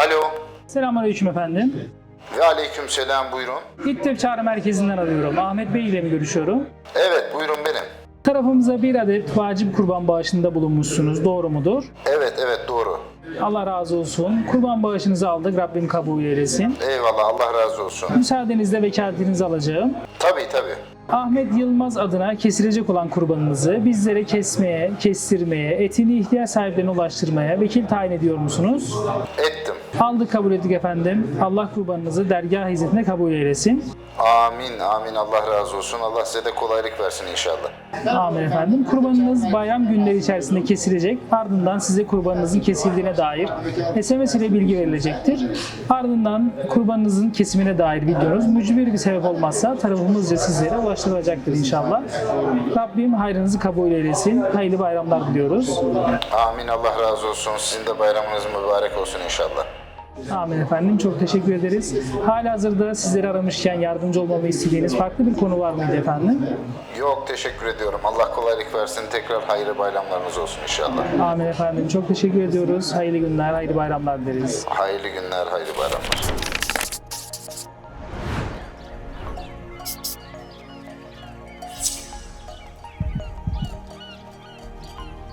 Alo. Selamünaleyküm efendim. Ve aleyküm selam buyurun. İttir Çağrı Merkezi'nden arıyorum. Ahmet Bey ile mi görüşüyorum? Evet buyurun benim. Tarafımıza bir adet vacip kurban bağışında bulunmuşsunuz. Doğru mudur? Evet evet doğru. Allah razı olsun. Kurban bağışınızı aldık. Rabbim kabul eylesin. Eyvallah Allah razı olsun. Müsaadenizle vekaletinizi alacağım. Tabii tabii. Ahmet Yılmaz adına kesilecek olan kurbanınızı bizlere kesmeye, kestirmeye, etini ihtiyaç sahiplerine ulaştırmaya vekil tayin ediyor musunuz? Ettim. Aldık kabul ettik efendim. Allah kurbanınızı dergah hizmetine kabul eylesin. Amin amin Allah razı olsun. Allah size de kolaylık versin inşallah. Amin efendim. Kurbanınız bayram günleri içerisinde kesilecek. Ardından size kurbanınızın kesildiğine dair SMS ile bilgi verilecektir. Ardından kurbanınızın kesimine dair videonuz mücbir bir sebep olmazsa tarafımızca sizlere ulaştırılacaktır inşallah. Rabbim hayrınızı kabul eylesin. Hayırlı bayramlar diliyoruz. Amin Allah razı olsun. Sizin de bayramınız mübarek olsun inşallah. Amin efendim. Çok teşekkür ederiz. Hala hazırda sizleri aramışken yardımcı olmamı istediğiniz farklı bir konu var mıydı efendim? Yok teşekkür ediyorum. Allah kolaylık versin. Tekrar hayırlı bayramlarınız olsun inşallah. Amin efendim. Çok teşekkür ediyoruz. Hayırlı günler, hayırlı bayramlar dileriz. Hayırlı günler, hayırlı bayramlar.